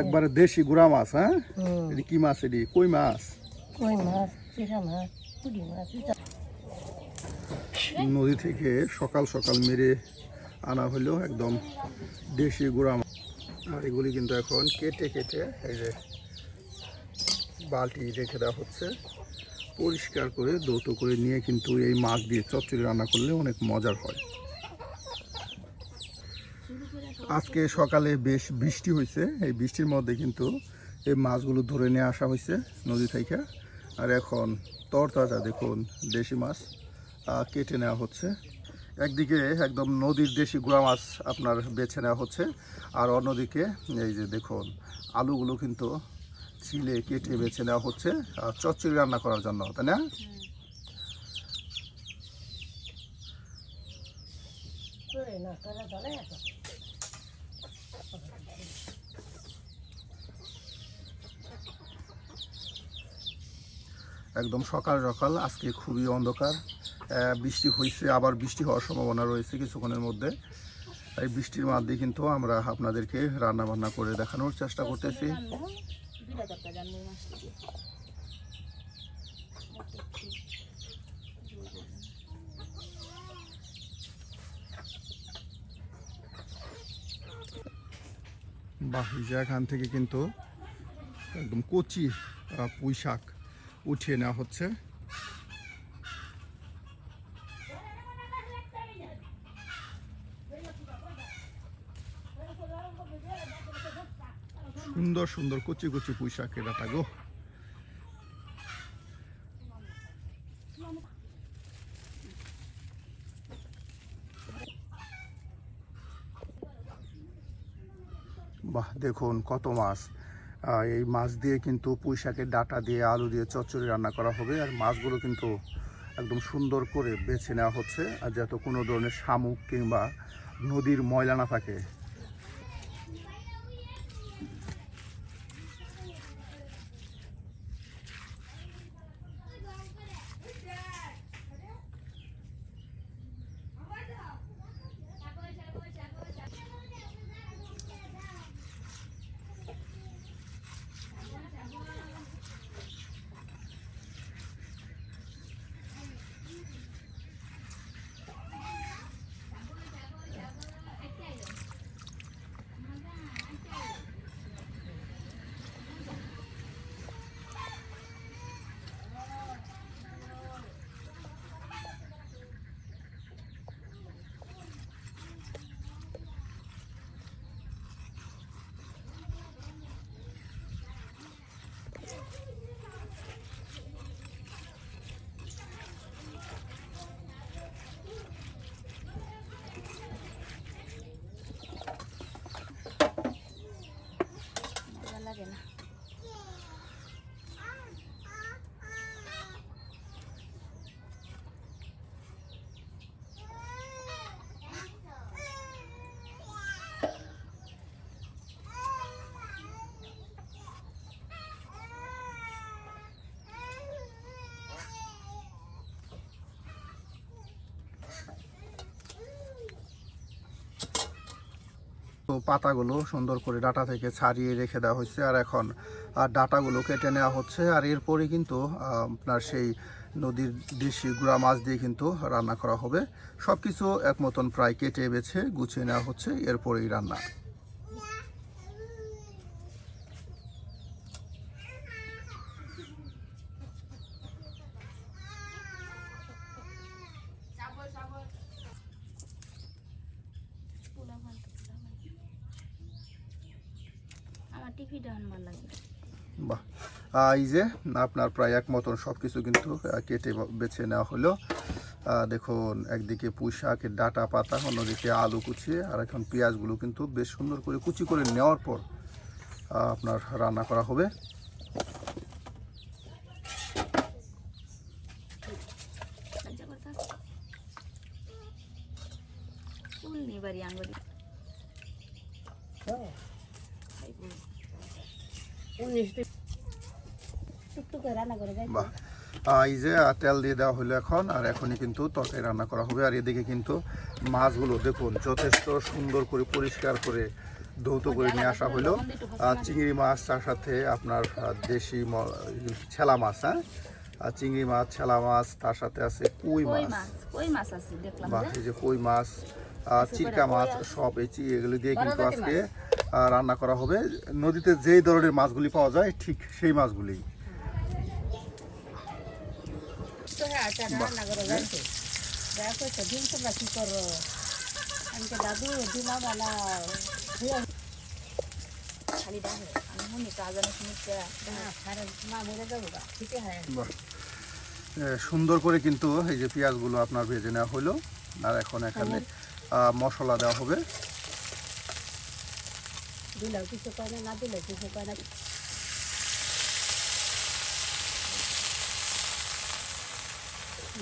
একবারে দেশি গুড়া মাছ হ্যাঁ? এটি কি মাছ এটি? কই মাছ? কই মাছ? মাছ পুঁটি মাছ নদী থেকে সকাল সকাল মেরে আনা হলো একদম দেশি গুড়া মাছ। আর এগুলি কিন্তু এখন কেটে কেটে এই যে বালতি রেখে দেওয়া হচ্ছে। পরিষ্কার করে দৌত করে নিয়ে কিন্তু এই মাছ দিয়ে চচ্চড়ি রান্না করলে অনেক মজার হয়। আজকে সকালে বেশ বৃষ্টি হয়েছে। এই বৃষ্টির মধ্যে কিন্তু এই মাছগুলো ধরে নিয়ে আসা হয়েছে নদী থেকে। আর এখন তরতাজা দেখুন, দেশি মাছ কেটে নেওয়া হচ্ছে। একদিকে একদম নদীর দেশি গুড়া মাছ আপনার বেছে নেওয়া হচ্ছে, আর অন্যদিকে এই যে দেখুন, আলুগুলো কিন্তু ছিলে কেটে বেছে নেওয়া হচ্ছে আর চচ্চড়ি রান্না করার জন্য, তাই না? না করে ধরে আছে একদম সকাল সকাল, আজকে খুবই অন্ধকার। বৃষ্টি হয়েছে আবার বৃষ্টি হওয়ার সম্ভাবনা রয়েছে কিছুক্ষণের মধ্যে। এই বৃষ্টির মধ্যে কিন্তু আমরা আপনাদেরকে রান্না বান্না করে দেখানোর চেষ্টা করতেছি। বাহ, এই যে এখান থেকে কিন্তু একদম কচি পুঁই শাক উঠিয়ে নেওয়া হচ্ছে। সুন্দর সুন্দর কচি কচি পুঁই শাকের ডাটা গো। বাহ, দেখুন কত মাছ। এই মাছ দিয়ে কিন্তু পুঁই শাকের ডাটা দিয়ে, আলু দিয়ে চচ্চড়ি রান্না করা হবে। আর মাছগুলো কিন্তু একদম সুন্দর করে বেছে নেওয়া হচ্ছে। আর যাতে কোনো ধরনের শামুক কিংবা নদীর ময়লা না থাকে তো পাতাগুলো সুন্দর করে ডাটা থেকে ছাড়িয়ে রেখে দেওয়া হয়েছে। আর এখন আর ডাটাগুলো কেটে নেওয়া হচ্ছে। আর এরপরে কিন্তু আপনার সেই নদীর দেশি গুঁড়া মাছ দিয়ে কিন্তু রান্না করা হবে। সব কিছু এক মতন প্রায় কেটে বেছে গুছিয়ে নেওয়া হচ্ছে। এরপরেই রান্না। বাহ। এই যে আপনার প্রায় এক মতন সব কিছু কিন্তু কেটে বেছে নেওয়া হলো। দেখুন একদিকে পুঁই শাকের ডাটা পাতা অন্যদিকে আলু কুচিয়ে আর এখন পেঁয়াজগুলো কিন্তু বেশ সুন্দর করে কুচি করে নেওয়ার পর আপনার রান্না করা হবে। লজ্জা করতে ফুল নেই বাড়ি আঙ্গুরি উনিশ টুকটুক করে রান্না করে যাই বাহ। এই যে তেল দিয়ে দেওয়া হলো এখন আর এখনই কিন্তু তরকারি রান্না করা হবে। আর এদিকে কিন্তু মাছগুলো দেখুন যথেষ্ট সুন্দর করে পরিষ্কার করে ধৌত করে নিয়ে আসা হলো। আর চিংড়ি মাছ তার সাথে আপনার দেশি ছেলা মাছ হ্যাঁ? আর চিংড়ি মাছ ছেলা মাছ তার সাথে আছে কই মাছ? মাছ? কই মাছ আছে? দেখলাম বা এই যে কই মাছ চিরকা মাছ সব এই চি- এগুলো দিয়ে কিন্তু আজকে রান্না করা হবে। নদীতে যেই ধরনের মাছগুলি পাওয়া যায় ঠিক সেই মাছগুলি। হ্যাঁ আচ্ছা হ্যাঁ। এ, সুন্দর করে কিন্তু এই যে পেঁয়াজগুলো আপনার ভেজে নেওয়া হলো। আর এখন এখানে মশলা দেওয়া হবে। দিলেও কিছু কয় না না দিলেও কিছু কয় না।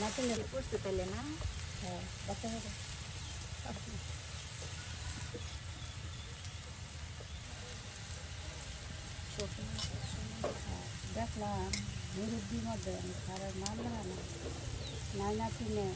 না দিলে বুঝতে পারলে না? হ্যাঁ বাচ্চা হবে দেখলাম মুরব্বীর মধ্যে সারা নাম না। নাই না কিনে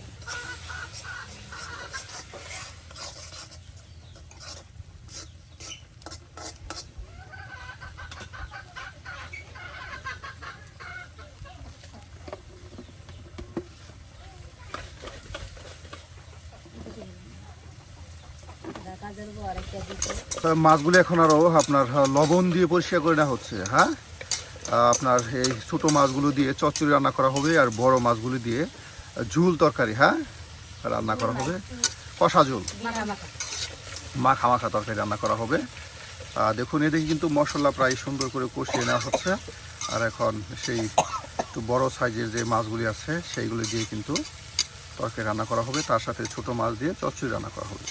কাজের বর একটা দিতে তো মাছগুলো এখন আরও আপনার লবণ দিয়ে পরিষ্কার করে নেওয়া হচ্ছে হ্যাঁ? আপনার এই ছোটো মাছগুলো দিয়ে চচ্চড়ি রান্না করা হবে আর বড় মাছগুলো দিয়ে ঝুল তরকারি হ্যাঁ? রান্না করা হবে। কষা ঝুল। মাখা মাখা তরকারি রান্না করা হবে। দেখুন, এদিকে কিন্তু মশলা প্রায় সুন্দর করে কষিয়ে নেওয়া হচ্ছে। আর এখন সেই একটু বড় সাইজের যে মাছগুলি আছে, সেইগুলি দিয়ে কিন্তু তরকারি রান্না করা হবে। তার সাথে ছোট মাছ দিয়ে চচ্চড়ি রান্না করা হবে।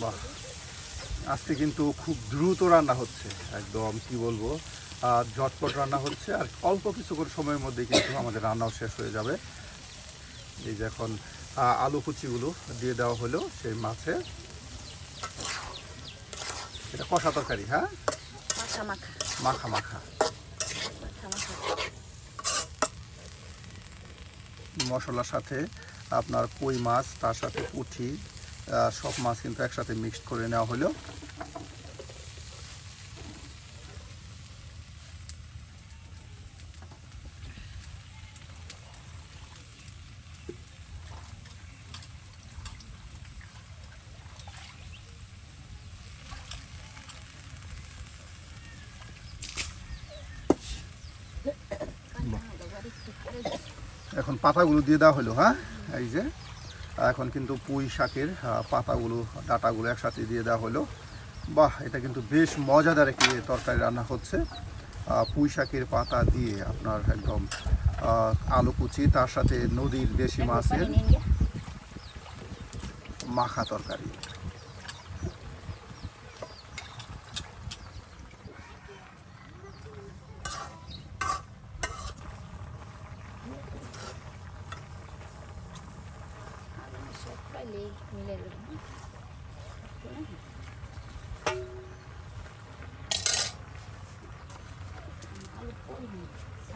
বাহ। আজকে কিন্তু খুব দ্রুত রান্না হচ্ছে একদম কি বলব? আহ, ঝটপট রান্না হচ্ছে আর অল্প কিছু করে সময়ের মধ্যে কিন্তু আমাদের রান্নাও শেষ হয়ে যাবে। এই যে এখন আলু কুচিগুলো দিয়ে দেওয়া হলো সেই মাছে। এটা কষা তরকারি হ্যাঁ? মাখা মাখা মশলার সাথে আপনার কই মাছ তার সাথে পুঁঠি আহ, সব মাছ কিন্তু একসাথে মিক্সড করে নেওয়া হলো। এখন পাতাগুলো দিয়ে দেওয়া হলো হ্যাঁ? এই যে এখন কিন্তু পুঁই শাকের পাতাগুলো ডাটাগুলো একসাথে দিয়ে দেওয়া হলো। বাহ এটা কিন্তু বেশ মজাদার একটি তরকারি রান্না হচ্ছে। পুঁই শাকের পাতা দিয়ে আপনার একদম আলু কুচি তার সাথে নদীর দেশি মাছের মাখা তরকারি আলু সব পাইলে মিলে যাবে আলু পড়ি শাল সহ বড়ি ছাড়া ফোন করা হয় না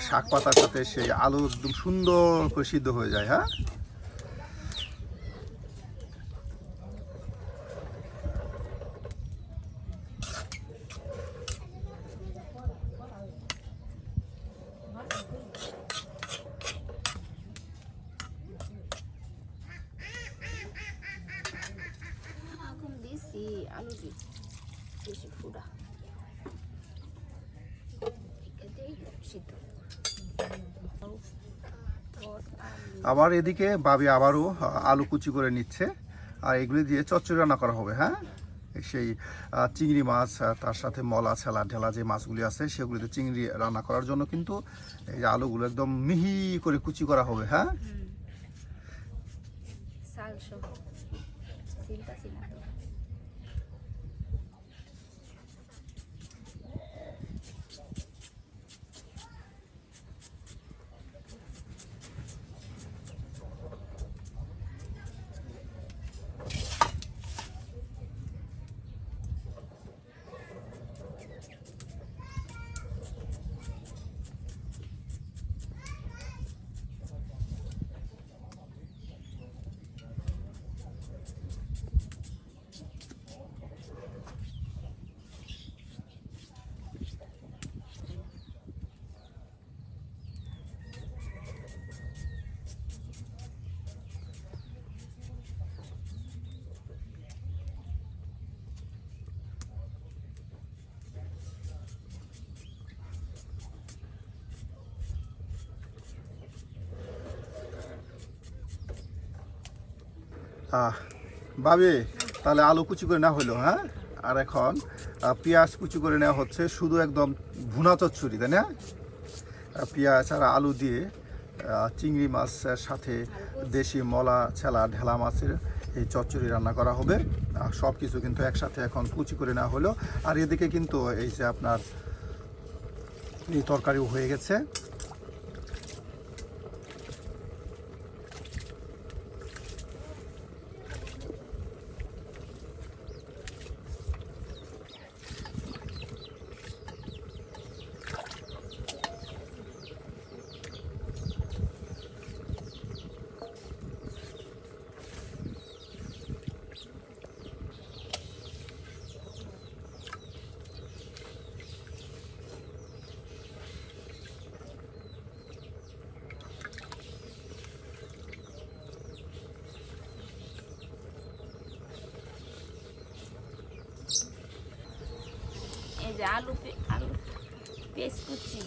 শাক পাতার সাথে সেই আলু একদম সুন্দর করে সিদ্ধ হয়ে যায় হ্যাঁ? আলু দি বেশি ফুটা এটাতেই সিদ্ধ পর আলু আবার এদিকে বাবি আবারও আলু কুচি করে নিচ্ছে। আর এগুলি দিয়ে চচ্চড়ি রান্না করা হবে হ্যাঁ? সেই চিংড়ি মাছ তার সাথে মলা ছেলা ঢেলা যে মাছগুলি আছে, সেগুলিতে চিংড়ি রান্না করার জন্য কিন্তু এই আলুগুলো একদম মিহি করে কুচি করা হবে হ্যাঁ? ভাবি, তাহলে আলু কুচি করে নেওয়া হলো হ্যাঁ? আর এখন পেঁয়াজ কুচি করে নেওয়া হচ্ছে, শুধু একদম ভুনা চচ্চড়ি, তাই না? পেঁয়াজ আর আলু দিয়ে চিংড়ি মাছের সাথে দেশি মলা, ছেলা, ঢেলা মাছের এই চচ্চড়ি রান্না করা হবে। সব কিছু কিন্তু একসাথে এখন কুচি করে নেওয়া হলো। আর এদিকে কিন্তু এই যে আপনার এই তরকারিও হয়ে গেছে। যে আলু আলু পেঁয়াজ কুচি।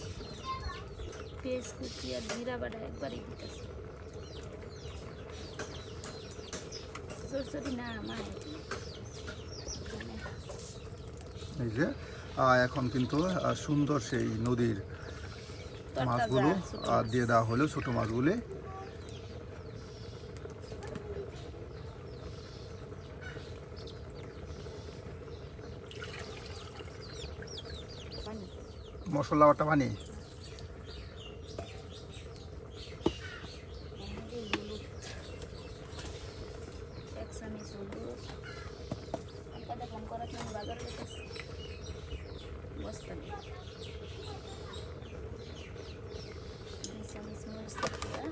পেঁয়াজ কুচি আর জিরা বাটা একবারই দিতেছে। সরসরি না আমার এই যে এখন কিন্তু সুন্দর সেই নদীর মাছগুলো দিয়ে দেওয়া হলো ছোট মাছগুলি। মশলা বাটা পানি এক চামচ হলুদ হালকা ফোন করার জন্য বাজার লেগেছে বস্তা দিয়ে দুই চামচ মরিচ দিয়ে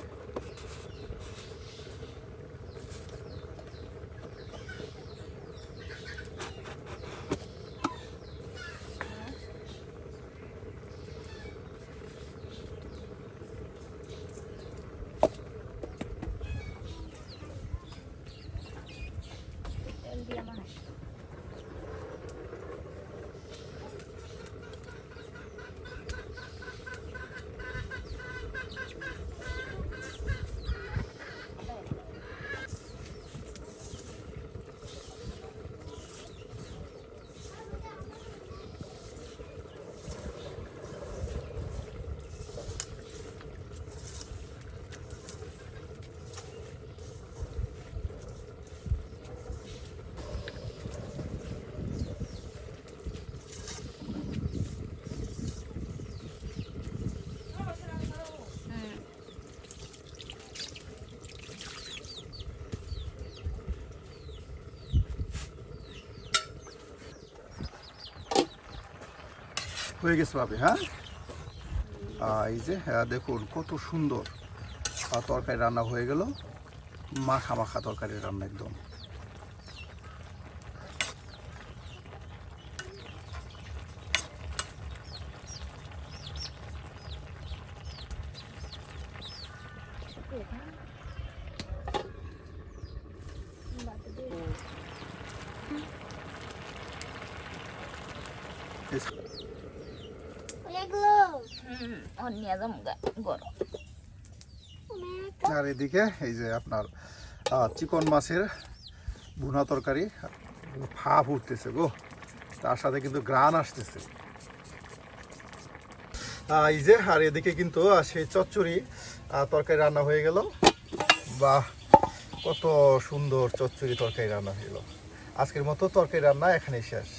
তেল দিয়ে আমার হুম হয়ে গেছে ভাবে হ্যাঁ? এই যে হ্যাঁ, দেখুন কত সুন্দর। তরকারি রান্না হয়ে গেল। মাখা মাখা তরকারি রান্না একদম। আর এদিকে এই যে আপনার চিকন মাছের ভুনা তরকারি ভাপ উঠতেছে গো। তার সাথে কিন্তু গ্রান আসতেছে। এই যে, আর এদিকে কিন্তু সেই চচ্চড়ি তরকারি রান্না হয়ে গেল। বাহ, কত সুন্দর চচ্চড়ি তরকারি রান্না হয়ে গেল। আজকের মতো তরকারি রান্না এখানেই শেষ।